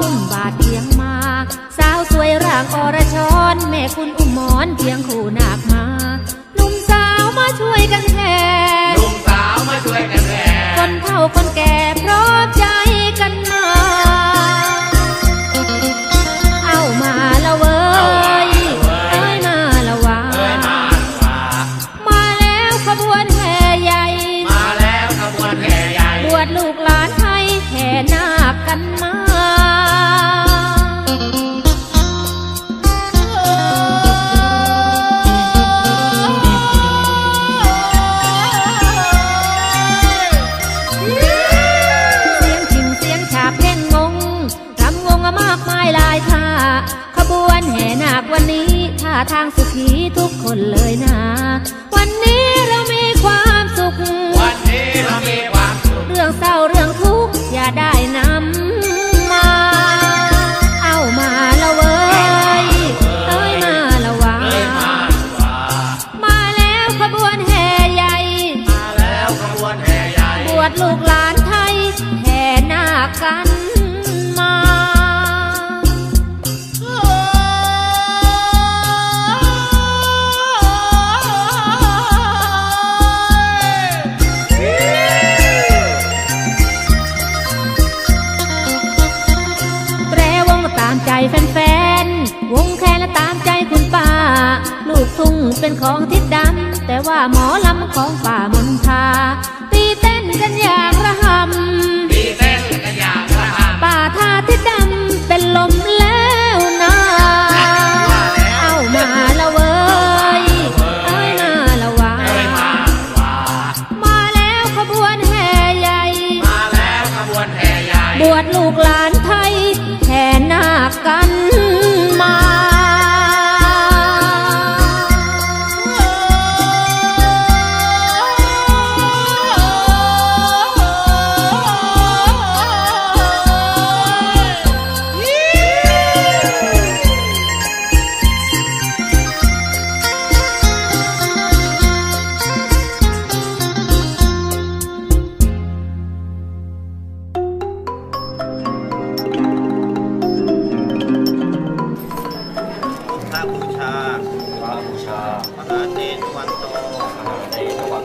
อุ้มบาดเพียงมา สาวสวยร่างอรชร แม่คุณอุ้มหมอนเพียงคู่นาคมาหนุ่มสาวมาช่วยกันแทนหนุ่มสาวมาช่วยกันแทนคนเฒ่าคนแก่พร้อมใจกันมา เอามาละเว้ยเอ้ยมาละวามาแล้วขบวนแห่ใหญ่ มาแล้วขบวนแห่ใหญ่ บวชลูกหลานให้แห่นาคกันมา ทุกคนเลยนะ วันนี้เรามีความสุข วันนี้เรามีความสุข เรื่องเศร้าเรื่องทุกข์อย่าได้นำ แฟนๆ วงแคนและตามใจคุณป้า ลูกทุ่งเป็นของทิศดำ แต่ว่าหมอลำของป่ามนทา ตีเต้นกันอย่างระหำดีเต้นกันอย่างระหำ ป่าทาทิศดำเป็นลมแล้วนะเอามาละเว้ยเอ้ยมาละวาเอ้ยมาว่ามาแล้วขบวนแห่ใหญ่ มาแล้วขบวนแห่ใหญ่ บวชลูกหลานามหา